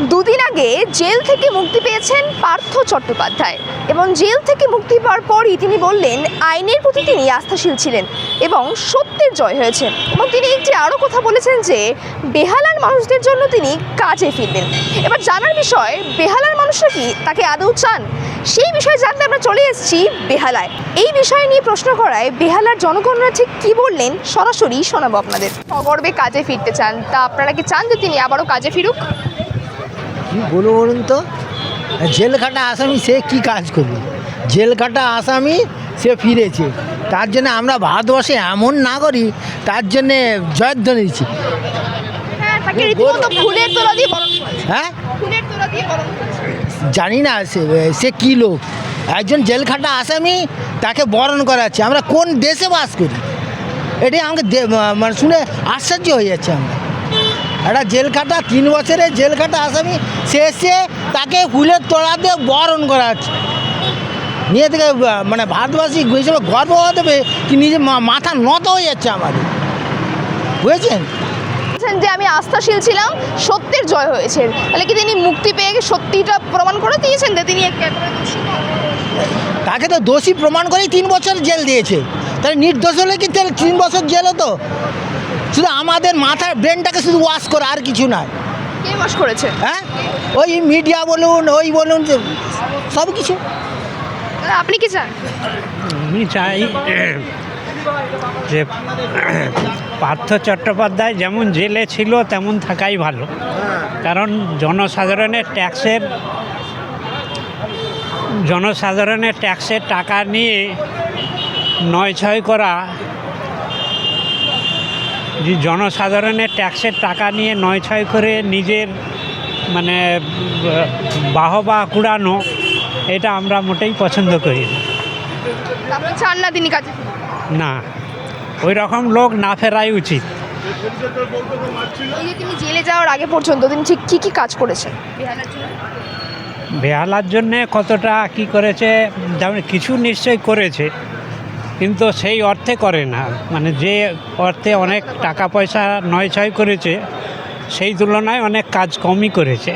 দুদিন আগে জেল থেকে মুক্তি পেয়েছেন পার্থ চট্টোপাধ্যায় এবং জেল থেকে মুক্তি পাওয়ার পরই তিনি বললেন, আইনের প্রতি তিনি আস্থাশীল ছিলেন এবং সত্যের জয় হয়েছে এবং তিনি একটি আরও কথা বলেছেন যে, বেহালার মানুষদের জন্য তিনি কাজে ফিরবেন। এবার জানার বিষয়, বেহালার মানুষরা কি তাকে আদৌ চান? সেই বিষয়ে জানতে আমরা চলে এসেছি বেহালায়। এই বিষয় নিয়ে প্রশ্ন করায় বেহালার জনগণরা ঠিক কি বললেন সরাসরি শোনাবো আপনাদের। সগর্বে কাজে ফিরতে চান, তা আপনারা কি চান যে তিনি আবারও কাজে ফিরুক? কি বলব বলুন তো? জেল খাটা আসামি সে কি কাজ করবে? জেল খাটা আসামি সে ফিরেছে। তার জন্য আমরা ভারতবর্ষে এমন নাগরিক তার জন্যে জয়ধ্বনি দিচ্ছি হ্যাঁ। হ্যাঁ। জানি না সে সে কী লোক? একজন জেল খাটা আসামি তাকে বরণ করাচ্ছে। আমরা কোন দেশে বাস করি? এটাই আমাকে মানে শুনে আশ্চর্য হয়ে যাচ্ছে আমরা। একটা জেল খাটা তিন বছরের জেল খাটা আসামি শেষে তাকে ফুলের তোড়া দিয়ে বরণ করা হচ্ছে। নিয়ে থেকে মানে ভারতবাসী হিসেবে গর্ব হতে হবে কি নিজে মাথা নত হয়ে যাচ্ছে আমাদের। বুঝেছেন? যে আমি আস্থাশীল ছিলাম সত্যের জয় হয়েছে। তাহলে কি তিনি মুক্তি পেয়ে সত্যিটা প্রমাণ করে দিয়েছেন যে তিনি? তাকে তো দোষী প্রমাণ করেই তিন বছর জেল দিয়েছে। তাহলে নির্দোষ হলে কি তিন বছর জেল হতো? শুধু আমাদের মাথার ব্রেনটাকে শুধু ওয়াশ করে আর কিছু না কে বাস করেছে? হ্যাঁ? ওই মিডিয়া বলুন ওই বলুন যে সব কিছু। আপনি কি চান? আমি চাই যে পার্থ চট্টোপাধ্যায় যেমন জেলে ছিল তেমন থাকাই ভালো। কারণ জনসাধারণের ট্যাক্সের জনসাধারণের ট্যাক্সের টাকা নিয়ে নয় ছয় করা জনসাধারণের ট্যাক্সের টাকা নিয়ে নয় ছয় করে নিজের মানে বাহবা কুড়ানো এটা আমরা মোটেই পছন্দ করি না। চান না তিনি কাজে? না ওই রকম লোক না ফেরাই উচিত। এই যে তিনি জেলে যাওয়ার আগে পর্যন্ত তিনি ঠিক কী কী কাজ করেছেন বেহালার জন্যে কতটা কি করেছে যেমন কিছু নিশ্চয়ই করেছে কিন্তু সেই অর্থে করে না। মানে যে অর্থে অনেক টাকা পয়সা নয় ছয় করেছে সেই তুলনায় অনেক কাজ কমই করেছে।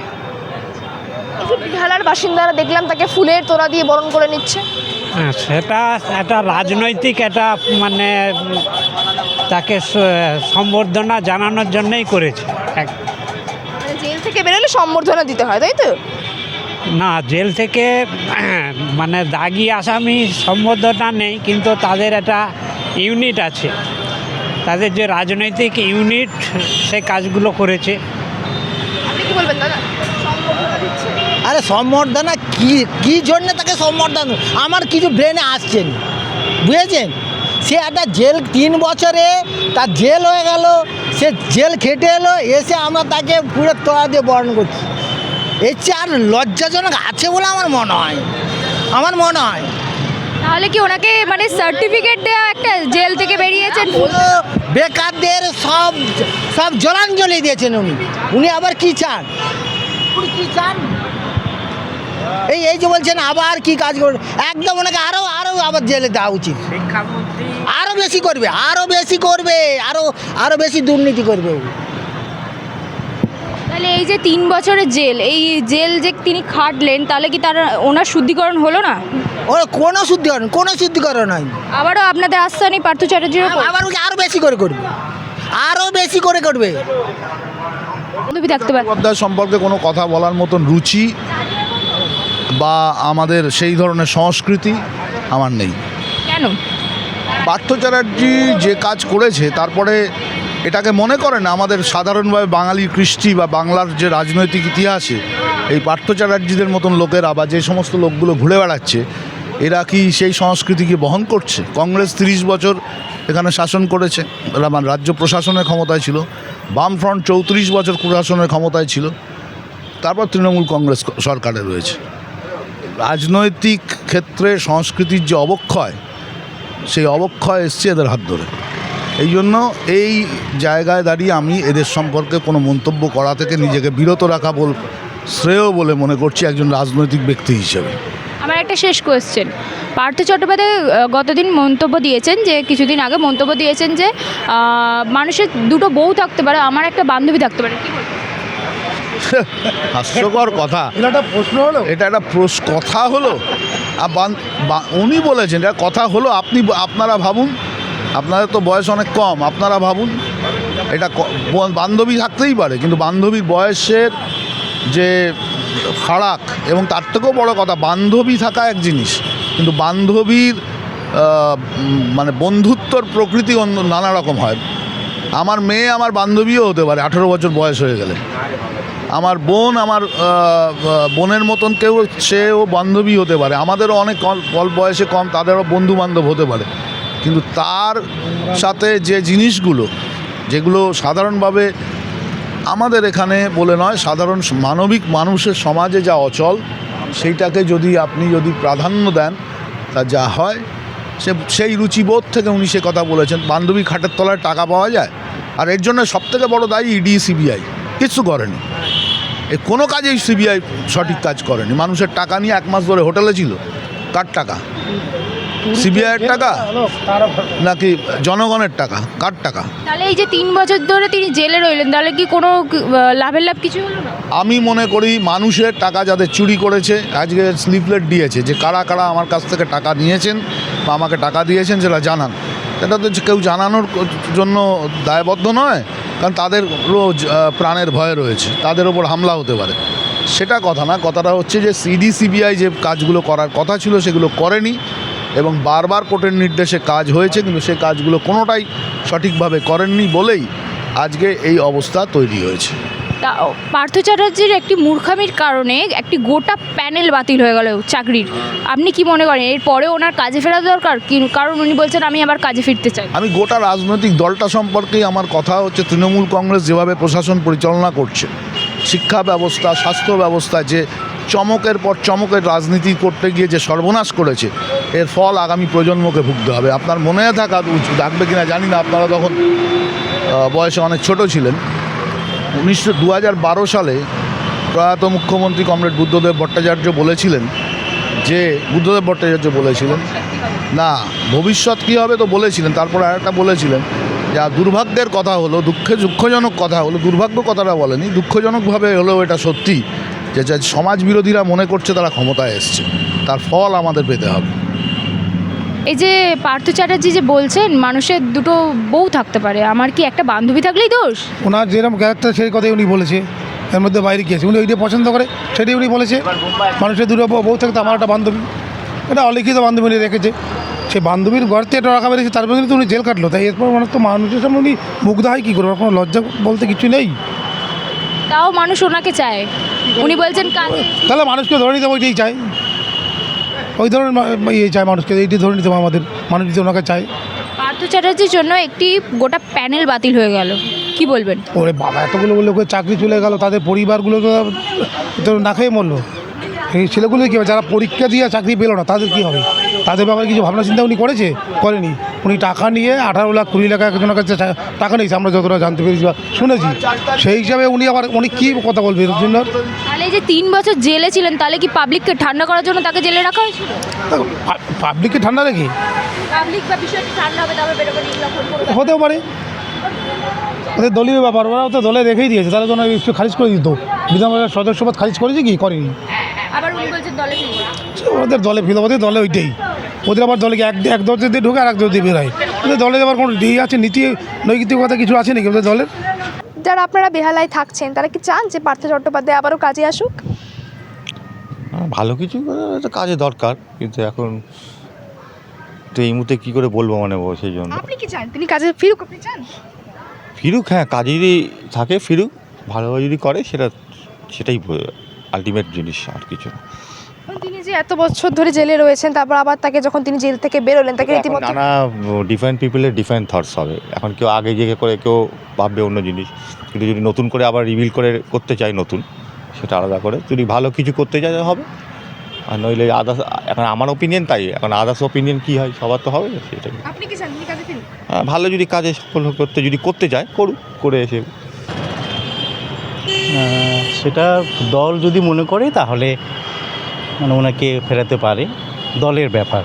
বেহালার বাসিন্দারা দেখলাম তাকে ফুলের তোড়া দিয়ে বরণ করে নিচ্ছে। হ্যাঁ, সেটা একটা রাজনৈতিক একটা মানে তাকে সম্বর্ধনা জানানোর জন্যই করেছে। মানে জেল থেকে বেরোলে সম্বর্ধনা দিতে হয় তাই তো? না জেল থেকে মানে দাগি আসামি সম্বোধনা নেই কিন্তু তাদের একটা ইউনিট আছে। তাদের যে রাজনৈতিক ইউনিট সে কাজগুলো করেছে। আপনি কি বলবেন দাদা? সম্বর্ধনা দিচ্ছে। আরে সম্বর্ধনা কি কি জন্য তাকে সম্বর্ধনা? আমার কিছু ব্রেনে আসছে বুঝেছেন? সে একটা জেল তিন বছরে তার জেল হয়ে গেল সে জেল খেটে এলো এসে আমরা তাকে পুরো তোড়া দিয়ে বরণ করছি। এর চেয়ে আর লজ্জাজনক আছে বলে আমার মনে হয়। আমার মনে হয়। তাহলে কি ওনাকে মানে সার্টিফিকেট দেওয়া একটা জেল থেকে বেরিয়েছেন? বেকারদের সব সব জলাঞ্জলি দিয়েছেন উনি। উনি আবার কি চান? উনি কি চান? এই এই যে বলছেন আবার কি কাজ করবে একদম ওনাকে আরও আরও আবার জেলে দেওয়া উচিত। আরও বেশি করবে আরও বেশি করবে আরও আরও বেশি দুর্নীতি করবে। তাহলে এই যে তিন বছরের জেল এই জেল যে তিনি খাটলেন তাহলে কি তার ওনার শুদ্ধিকরণ হলো না? ওর কোনো শুদ্ধিকরণ কোনো শুদ্ধিকরণ হয়নি। আবারও আপনাদের আস্থা নেই পার্থ চ্যাটার্জির ওপর? আবার ওকে আরও বেশি করে করবে। আরও বেশি করে করবে। বান্ধবী থাকতে পারে সম্পর্কে কোনো কথা বলার মতন রুচি বা আমাদের সেই ধরনের সংস্কৃতি আমার নেই। কেন? পার্থ চ্যাটার্জি যে কাজ করেছে তারপরে এটাকে মনে করে না আমাদের সাধারণভাবে বাঙালি কৃষ্টি বা বাংলার যে রাজনৈতিক ইতিহাসে এই পার্থ চ্যাটার্জিদের মতন লোকেরা বা যে সমস্ত লোকগুলো ঘুরে বেড়াচ্ছে, এরা কি সেই সংস্কৃতিকে বহন করছে? কংগ্রেস তিরিশ বছর এখানে শাসন করেছে মানে রাজ্য প্রশাসনের ক্ষমতায় ছিল, বামফ্রন্ট চৌত্রিশ বছর প্রশাসনের ক্ষমতায় ছিল, তারপর তৃণমূল কংগ্রেস সরকারে রয়েছে। রাজনৈতিক ক্ষেত্রে সংস্কৃতির যে অবক্ষয়, সেই অবক্ষয় এসছে এদের হাত ধরে। এই জন্য এই জায়গায় দাঁড়িয়ে আমি এদের সম্পর্কে কোনো মন্তব্য করা থেকে নিজেকে বিরত রাখা বল শ্রেয় বলে মনে করছি একজন রাজনৈতিক ব্যক্তি হিসেবে। আমার একটা শেষ কোয়েশ্চেন পার্থ চট্টোপাধ্যায় গতদিন মন্তব্য দিয়েছেন যে কিছুদিন আগে মন্তব্য দিয়েছেন যে মানুষের দুটো বউ থাকতে পারে আমার একটা বান্ধবী থাকতে পারে কি হাস্যকর কথা। এটা একটা প্রশ্ন হলো? এটা একটা প্রশ্ন কথা হলো। আর উনি বলেছেন এটা কথা হলো আপনি আপনারা ভাবুন। আপনাদের তো বয়স অনেক কম, আপনারা ভাবুন, এটা বান্ধবী থাকতেই পারে, কিন্তু বান্ধবীর বয়সের যে ফারাক, এবং তার থেকেও বড় কথা, বান্ধবী থাকা এক জিনিস, কিন্তু বান্ধবীর মানে বন্ধুত্বর প্রকৃতি অন্য, নানা রকম হয়। আমার মেয়ে আমার বান্ধবীও হতে পারে, আঠেরো বছর বয়স হয়ে গেলে। আমার বোন, আমার বোনের মতন কেউ, সেও বান্ধবী হতে পারে। আমাদেরও অনেক বয়সে কম, তাদেরও বন্ধু বান্ধব হতে পারে। কিন্তু তার সাথে যে জিনিসগুলো, যেগুলো সাধারণভাবে আমাদের এখানে বলে নয়, সাধারণ মানবিক মানুষের সমাজে যা অচল, সেইটাকে যদি আপনি যদি প্রাধান্য দেন, তা যা হয়, সে, সেই রুচিবোধ থেকে উনি সে কথা বলেছেন। বান্ধবী খাটের তলায় টাকা পাওয়া যায়, আর এর জন্য সবথেকে বড় দায়ী ইডি, সিবিআই, কিচ্ছু করেনি। এ কোনো কাজেই সিবিআই সঠিক কাজ করেনি। মানুষের টাকা নিয়ে এক মাস ধরে হোটেলে ছিল, কার টাকা? সিবিআইয়ের টাকা? নাকি জনগণের টাকা? কার টাকা? তাহলে এই যে তিন বছর ধরে তিনি জেলে রইলেন তাহলে কি কোনো লাভের লাভ কিছু হলো না? আমি মনে করি মানুষের টাকা যাদের চুরি করেছে আজকে স্লিপলেট দিয়েছে যে কারা কারা আমার কাছ থেকে টাকা নিয়েছেন বা আমাকে টাকা দিয়েছেন সেটা জানান। এটা তো কেউ জানানোর জন্য দায়বদ্ধ নয় কারণ তাদের রোজ প্রাণের ভয় রয়েছে তাদের ওপর হামলা হতে পারে। সেটা কথা না কথাটা হচ্ছে যে সিডি সিবিআই যে কাজগুলো করার কথা ছিল সেগুলো করেনি এবং বারবার কোর্টের নির্দেশে কাজ হয়েছে কিন্তু সেই কাজগুলো কোনোটাই সঠিকভাবে করেননি বলেই আজকে এই অবস্থা তৈরি হয়েছে। তা পার্থ চ্যাটার্জির একটি মূর্খামির কারণে একটি গোটা প্যানেল বাতিল হয়ে গেল চাকরির। আপনি কি মনে করেন এরপরে ওনার কাজে ফেরা দরকার? কারণ উনি বলছেন আমি আবার কাজে ফিরতে চাই। আমি গোটা রাজনৈতিক দলটা সম্পর্কেই আমার কথা হচ্ছে তৃণমূল কংগ্রেস যেভাবে প্রশাসন পরিচালনা করছে শিক্ষা ব্যবস্থা স্বাস্থ্য ব্যবস্থা যে চমকের পর চমকের রাজনীতি করতে গিয়ে যে সর্বনাশ করেছে এর ফল আগামী প্রজন্মকে ভুগতে হবে। আপনার মনে থাকা উচিত, থাকবে কিনা জানি না। আপনারা তখন বয়সে অনেক ছোট ছিলেন। উনিশশো দু বারো সালে প্রয়াত মুখ্যমন্ত্রী কমরেড বুদ্ধদেব ভট্টাচার্য বলেছিলেন যে, বুদ্ধদেব ভট্টাচার্য বলেছিলেন, না, ভবিষ্যৎ কী হবে তো বলেছিলেন, তারপরে আরেকটা বলেছিলেন যা দুর্ভাগ্যের কথা হলো, দুঃখে, দুঃখজনক কথা হলো, দুর্ভাগ্য কথাটা বলেনি, দুঃখজনকভাবে হলেও এটা সত্যি যে সমাজ বিরোধীরা মনে করছে তারা ক্ষমতায় এসছে। তার ফল আমাদের পেতে হবে। এই যে পার্থ চ্যাটার্জি যে বলছেন মানুষের দুটো বউ থাকতে পারে। আমার কি একটা বান্ধবী থাকলেই দোষ? ওনার যেরকম ক্যারেক্টার সেই কথাই উনি বলেছে। এর মধ্যে বাইরে গিয়েছে। উনি ওইটাই পছন্দ করে সেটাই উনি বলেছে। মানুষের দুটো বউ বউ থাকতে আমার একটা বান্ধবী। এটা অলিখিত বান্ধবী উনি রেখেছে। সেই বান্ধবীর গর্তে এটা রাখা বেরিয়েছে তারপরে কিন্তু উনি জেল কাটলো। তাই এরপর মানে তো মানুষের সামনে উনি মুগ্ধ হয় কী করবে কোনো লজ্জা বলতে কিছু নেই। তাও মানুষ ওনাকে চায়। উনি বলছেন তাহলে মানুষকে ধরে নিতে ওইটাই চাই। ওই ধরনের ইয়ে চায় মানুষকে এইটি ধরে নিতে আমাদের মানুষ যদি ওনাকে চায়। পার্থ চ্যাটার্জির জন্য একটি গোটা প্যানেল বাতিল হয়ে গেল। কি বলবেন? ওরে বাবা এতগুলো লোকের চাকরি চলে গেল তাদের পরিবারগুলো তো না খেয়ে মরলো। এই ছেলেগুলো কী হবে যারা পরীক্ষা দিয়ে চাকরি পেল না তাদের কী হবে? তাদের ব্যাপারে কিছু ভাবনা চিন্তা উনি করেছে? করেনি। উনি টাকা নিয়ে আঠারো লাখ কুড়ি লাখ একজনের কাছে টাকা নিয়েছে আমরা যতটা জানতে পেরেছি বা শুনেছি। সেই হিসাবে উনি আবার উনি কী কথা বলবে এর জন্য তাহলে যে তিন বছর জেলে ছিলেন তাহলে কি পাবলিককে ঠান্ডা করার জন্য তাকে জেলে রাখা হয়েছিল? পাবলিককে ঠান্ডা রেখে? হতেও পারে। ওদের দলীয় ব্যাপার ওরাও তো দলে রেখেই দিয়েছে তাহলে তো ওনার খারিজ করে দিত। বিধানসভার সদস্যপদ খারিজ করেছে কি? করেনি। আবার উনি বলছেন দলে ফিরবে ওদের দলে ফিরে ওদের দলে ওইটাই। ওদের আবার দলে এক এক দল দিয়ে ঢুকে আর এক দল দিয়ে বেরোয়? ওদের দলে আবার কোনো ইয়ে আছে নীতি নৈতিকতা কিছু আছে নাকি ওদের দলের? যারা আপনারা বেহালায় থাকছেন তারা কি চান যে পার্থ চট্টোপাধ্যায় আবারও কাজে আসুক? ভালো কিছু একটা কাজে দরকার কিন্তু এখন তো এই মুহূর্তে কী করে বলব মানে সেই জন্য। আপনি কি চান? তিনি কাজে ফিরুক আপনি চান? ফিরুক হ্যাঁ কাজে যদি থাকে ফিরুক ভালোভাবে যদি করে সেটা সেটাই আলটিমেট জিনিস আর কিছু না। তিনি যে এত বছর ধরে জেলে রয়েছেন তারপর আবার তাকে যখন তিনি জেল থেকে বেরোলেন তাকে রীতিমতো নানা ডিফারেন্ট পিপলের ডিফারেন্ট থটস হবে। এখন কেউ আগে গিয়ে করে কেউ ভাববে অন্য জিনিস। কিন্তু যদি নতুন করে আবার রিভিল করে করতে চায় নতুন সেটা আলাদা করে। যদি ভালো কিছু করতে চায় হবে। আর নইলে আদার্স এখন আমার ওপিনিয়ন তাই। এখন আদার্স ওপিনিয়ন কী হয় সবার তো হবে সেটাই। আপনি কি চান হ্যাঁ, ভালো যদি কাজে সফল করতে যদি করতে চায় করুক। করে এসে সেটা দল যদি মনে করে তাহলে মানে ওনাকে ফেরাতে পারে। দলের ব্যাপার।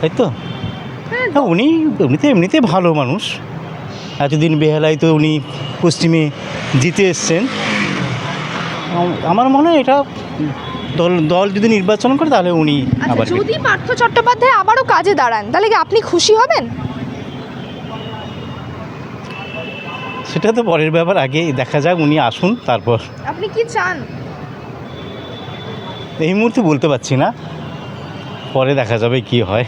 তাই তো? হ্যাঁ। উনি এমনিতে এমনিতে ভালো মানুষ। এতদিন বেহালায় তো উনি পশ্চিমে জিতে এসছেন। আমার মনে হয় এটা দল দল যদি নির্বাচন করে তাহলে উনি আবার আচ্ছা যদি পার্থ চট্টোপাধ্যায় আবারও কাজে দাঁড়ান তাহলে কি আপনি খুশি হবেন? সেটা তো পরের ব্যাপার আগে দেখা যাক উনি আসুন তারপর। আপনি কি চান? এই মুহূর্তে বলতে পারছি না পরে দেখা যাবে কি হয়।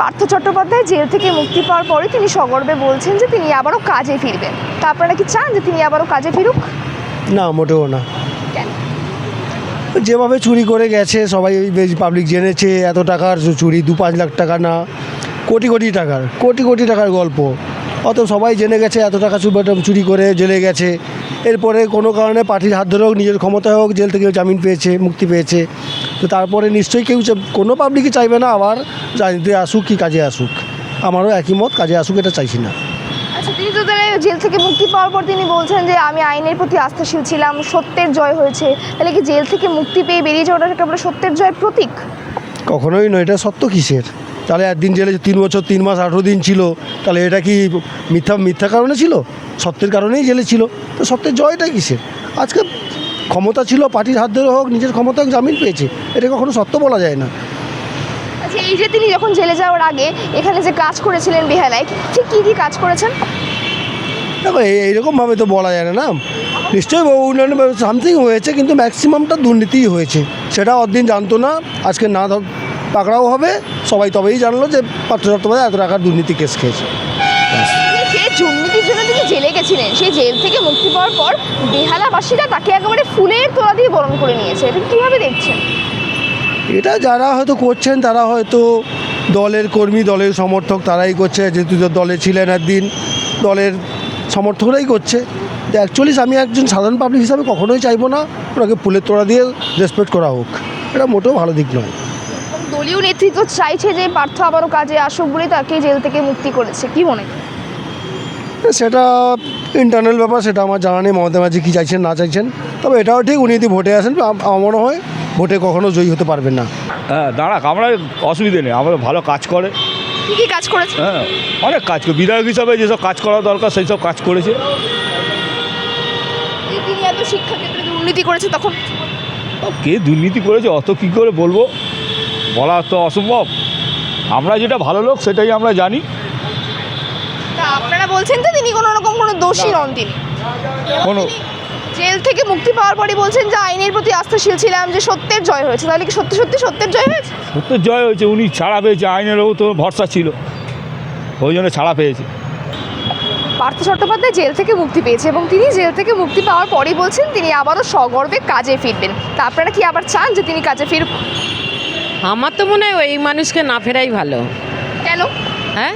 পার্থ চট্টোপাধ্যায় জেল থেকে মুক্তি পাওয়ার পরে তিনি সগর্বে বলছেন যে তিনি আবারও কাজে ফিরবেন। তা আপনারা কি চান যে তিনি আবারও কাজে ফিরুক? না মোটেও না। যেভাবে চুরি করে গেছে সবাই বেশ পাবলিক জেনেছে এত টাকার চুরি দু পাঁচ লাখ টাকা না কোটি কোটি টাকার কোটি কোটি টাকার গল্প। অত সবাই জেনে গেছে এত টাকা চুরি- চুরি করে জেলে গেছে। এরপরে কোনো কারণে পার্টির হাত ধরে হোক নিজের ক্ষমতায় হোক জেল থেকে জামিন পেয়েছে মুক্তি পেয়েছে। তো তারপরে নিশ্চয়ই কেউ কোনো পাবলিকই চাইবে না আবার রাজনীতি আসুক কি কাজে আসুক। আমারও একই মত কাজে আসুক এটা চাইছি না। আচ্ছা তিনি তো তাহলে জেল থেকে মুক্তি পাওয়ার পর তিনি বলছেন যে আমি আইনের প্রতি আস্থাশীল ছিলাম সত্যের জয় হয়েছে। তাহলে কি জেল থেকে মুক্তি পেয়ে বেরিয়ে যাওয়াটা সত্যের জয়ের প্রতীক? কখনোই নয় এটা সত্য কিসের? তাহলে একদিন জেলে তিন বছর তিন মাস আঠেরো দিন ছিল। তাহলে এটা কি মিথ্যা মিথ্যা কারণে ছিল? সত্যের কারণেই জেলে ছিল। তো সত্যের জয়টা কিসের? আজকে ক্ষমতা ছিল পার্টির হাত ধরে হোক নিজের ক্ষমতা জামিন পেয়েছে। এটা কখনো সত্য বলা যায় না। আচ্ছা এই যে তিনি যখন জেলে যাওয়ার আগে এখানে যে কাজ করেছিলেন বেহালায় ঠিক কী কী কাজ করেছেন? দেখো এই- এইরকমভাবে তো বলা যায় না নিশ্চয়ই বহু উন্নয়ন সামথিং হয়েছে কিন্তু ম্যাক্সিমামটা দুর্নীতিই হয়েছে। সেটা অদিন জানতো না। আজকে না ধর- পাকড়াও হবে সবাই তবেই জানলো যে পার্থ চট্টোপাধ্যায় এত টাকার দুর্নীতি কেস খেয়েছে। যে দুর্নীতির জন্য তিনি জেলে গেছিলেন। সেই জেল থেকে মুক্তি পাওয়ার পর বেহালাবাসীরা তাকে একেবারে ফুলের তোলা দিয়ে বরণ করে নিয়েছে। এটা কীভাবে দেখছেন? এটা যারা হয়তো করছেন তারা হয়তো দলের কর্মী দলের সমর্থক তারাই করছে। যেহেতু দলে ছিলেন একদিন দলের সমর্থকরাই করছে। তো অ্যাকচুয়ালি আমি একজন সাধারণ পাবলিক হিসাবে কখনোই চাইব না। ওনাকে ফুলের তোড়া দিয়ে রেসপেক্ট করা হোক। এটা মোটেও ভালো দিক নয়। দলীয় নেতৃত্ব চাইছে যে পার্থ আবারও কাজে আসুক বলে তাকে জেল থেকে মুক্তি করেছে। কি মনে? সেটা ইন্টারনাল ব্যাপার সেটা আমার জানা নেই। মমতা ব্যানার্জি কী চাইছেন না চাইছেন। তবে এটাও ঠিক উনি যদি ভোটে আসেন আমার মনে হয় ভোটে কখনো জয়ী হতে পারবেন না। হ্যাঁ দাঁড়াক আমরা অসুবিধে নেই। আমাদের ভালো কাজ করে। কি কি কাজ করেছে? হ্যাঁ অনেক কাজ করে। বিধায়ক হিসাবে যেসব কাজ করা দরকার সেই সব কাজ করেছে। তিনি এত শিক্ষাক্ষেত্রে দুর্নীতি করেছে তখন? কে দুর্নীতি করেছে? অত কী করে বলব? বলা তো অসম্ভব। আমরা যেটা ভালো লোক সেটাই আমরা জানি। তা আপনারা বলছেন তো তিনি কোনো রকম কোনো দোষী নন তিনি। কোনো জেল থেকে মুক্তি পাওয়ার পরই বলছেন যে আইনের প্রতি আস্থাশীল ছিলাম যে সত্যের জয় হয়েছে। তাহলে কি সত্যি সত্যি সত্যের জয় হয়েছে? সত্যের জয় হয়েছে উনি ছাড়া পেয়েছে আইনেরও তো ভরসা ছিল। ওই জন্য ছাড়া পেয়েছে। পার্থ চট্টোপাধ্যায় জেল থেকে মুক্তি পেয়েছে এবং তিনি জেল থেকে মুক্তি পাওয়ার পরেই বলছেন তিনি আবারও সগর্বে কাজে ফিরবেন। তা আপনারা কি আবার চান যে তিনি কাজে ফিরুক? আমার তো মনে হয় এই মানুষকে না ফেরাই ভালো। কেন? হ্যাঁ?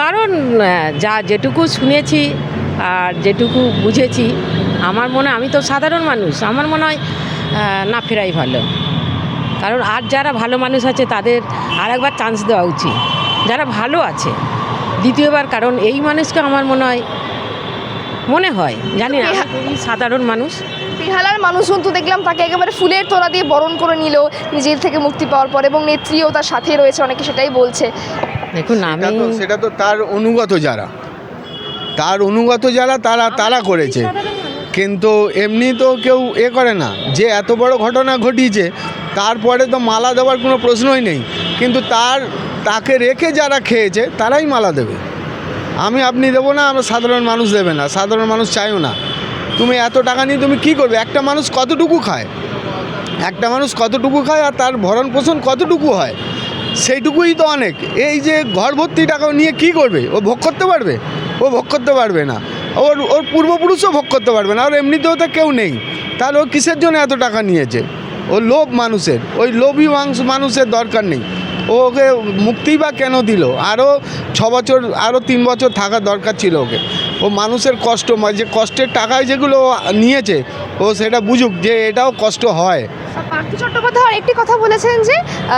কারণ যা যেটুকু শুনেছি আর যেটুকু বুঝেছি আমার মনে আমি তো সাধারণ মানুষ আমার মনে হয় না ফেরাই ভালো। কারণ আর যারা ভালো মানুষ আছে তাদের আর একবার চান্স দেওয়া উচিত। যারা ভালো আছে দ্বিতীয়বার কারণ এই মানুষকে আমার মনে হয় মনে হয় জানি না সাধারণ মানুষ। বেহালার মানুষজন তো দেখলাম তাকে একেবারে ফুলের তোলা দিয়ে বরণ করে নিল জেল থেকে মুক্তি পাওয়ার পর এবং নেত্রীও তার সাথে রয়েছে অনেকে সেটাই বলছে। দেখুন আমি সেটা সেটা তো তার অনুগত যারা। তার অনুগত যারা তারা তারা করেছে। কিন্তু এমনি তো কেউ এ করে না। যে এত বড় ঘটনা ঘটিয়েছে তারপরে তো মালা দেওয়ার কোনো প্রশ্নই নেই। কিন্তু তার তাকে রেখে যারা খেয়েছে তারাই মালা দেবে। আমি আপনি দেবো না আমরা সাধারণ মানুষ দেবে না। সাধারণ মানুষ চাইও না। তুমি এত টাকা নিয়ে তুমি কি করবে? একটা মানুষ কতটুকু খায়? একটা মানুষ কতটুকু খায় আর তার ভরণ পোষণ কতটুকু হয়? সেইটুকুই তো অনেক। এই যে ঘর ভর্তি টাকা নিয়ে কি করবে? ও ভোগ করতে পারবে? ও ভোগ করতে পারবে না। ওর ওর পূর্বপুরুষও ভোগ করতে পারবে না। আর এমনিতেও তো কেউ নেই। তাহলে ও কিসের জন্য এত টাকা নিয়েছে? ও লোভ মানুষের। ওই লোভী মাংস মানুষের দরকার নেই। ওকে মুক্তি বা কেন দিল? আরও ছ বছর আরও তিন বছর থাকার দরকার ছিল ওকে। ও মানুষের কষ্ট মানে যে কষ্টের টাকায় যেগুলো নিয়েছে ও সেটা বুঝুক যে এটাও কষ্ট হয়। পার্থ চট্টোপাধ্যায় একটি কথা বলেছেন যে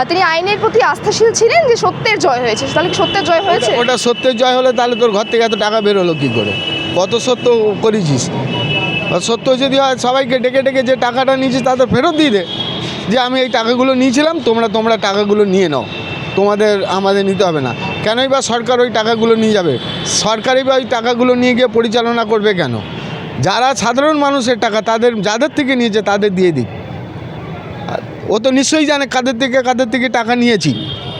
তিনি আইনের প্রতি আস্থাশীল ছিলেন যে সত্যের জয় হয়েছে। তাহলে কি সত্যের জয় হয়েছে? ওটা সত্যের জয় হলে তাহলে তোর ঘর থেকে এত টাকা বেরোলো কী করে? কত সত্য করেছিস? সত্য যদি হয় সবাইকে ডেকে ডেকে যে টাকাটা নিয়েছিস তাদের ফেরত দিয়ে দে। যে আমি এই টাকাগুলো নিয়েছিলাম তোমরা তোমরা টাকাগুলো নিয়ে নাও। তোমাদের আমাদের নিতে হবে না। কেনই বা সরকার ওই টাকাগুলো নিয়ে যাবে? সরকারই বা ওই টাকাগুলো নিয়ে গিয়ে পরিচালনা করবে কেন? যারা সাধারণ মানুষের টাকা, তাদের, যাদের থেকে নিয়েছে তাদের দিয়ে দিক। ও তো নিশ্চয়ই জানে কাদের থেকে কাদের থেকে টাকা নিয়েছি।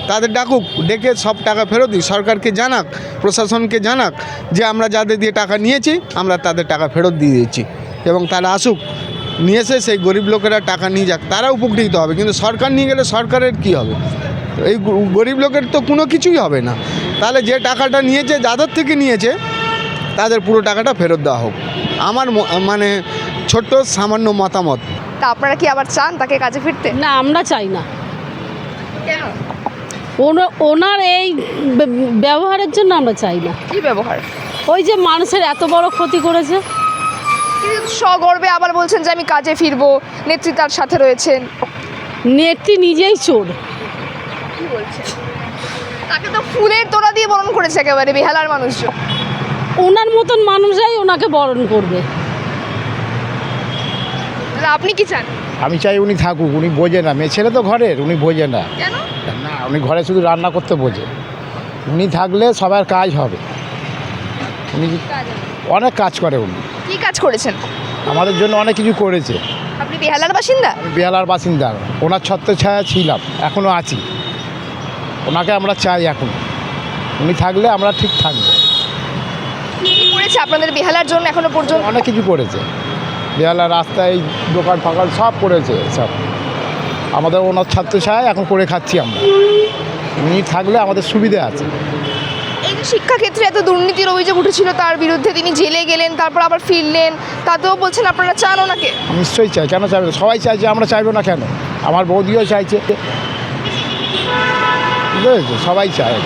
তাদের ডাকুক, ডেকে সব টাকা ফেরত দিক। সরকারকে জানাক, প্রশাসনকে জানাক যে আমরা যাদের দিয়ে টাকা নিয়েছি, আমরা তাদের টাকা ফেরত দিয়ে দিয়েছি এবং তারা আসুক। নিয়ে এসে সেই গরিব লোকেরা টাকা নিয়ে যাক। তারা উপকৃত হবে। কিন্তু সরকার নিয়ে গেলে সরকারের কি হবে? এই গরিব লোকের তো কোনো কিছুই হবে না। তাহলে যে টাকাটা নিয়েছে যাদের থেকে নিয়েছে তাদের পুরো টাকাটা ফেরত দেওয়া হোক। আমার ম- মানে ছোট্ট সামান্য মতামত। তা আপনারা কি আবার চান তাকে কাজে ফিরতে? না আমরা চাই না। কেন? ওনার এই ব্যবহারের জন্য আমরা চাই না। কি ব্যবহার? ওই যে মানুষের এত বড় ক্ষতি করেছে। সগর্বে আবার বলছেন যে আমি কাজে ফিরবো। নেত্রী তার সাথে রয়েছেন। নেত্রী নিজেই চোর। কি বলছেন তাকে তো ফুলের তোড়া দিয়ে বরণ করেছে একেবারে বেহালার মানুষজন। ওনার মতন মানুষরাই ওনাকে বরণ করবে। তাহলে আপনি কি চান? আমি চাই উনি থাকুক উনি বোঝে না। মেয়ে ছেলে তো ঘরের উনি বোঝে না। কেন? না উনি ঘরে শুধু রান্না করতে বোঝে। উনি থাকলে সবার কাজ হবে। উনি অনেক কাজ করে উনি। কি কাজ করেছেন? আমাদের জন্য অনেক কিছু করেছে। আপনি বেহালার বাসিন্দা? আমি বেহালার বাসিন্দা। ওনার ছত্রছায়া ছিলাম এখনও আছি। ওনাকে আমরা চাই এখন। উনি থাকলে আমরা ঠিক থাকব। করেছে আপনাদের বেহালার জন্য এখনও পর্যন্ত? অনেক কিছু করেছে বেহালার রাস্তায় দোকান ফাঁকান সব করেছে সব। আমাদের ওনার ছাত্র ছাত্রছায়া এখন করে খাচ্ছি আমরা। উনি থাকলে আমাদের সুবিধে আছে। এই যে শিক্ষাক্ষেত্রে এত দুর্নীতির অভিযোগ উঠেছিল তার বিরুদ্ধে তিনি জেলে গেলেন তারপর আবার ফিরলেন তাতেও বলছেন আপনারা চান ওনাকে? নিশ্চয়ই চাই। কেন চাইবে? সবাই চাইছে আমরা চাইব না কেন? আমার বৌদিও চাইছে। বুঝতে পেরেছ? সবাই চায়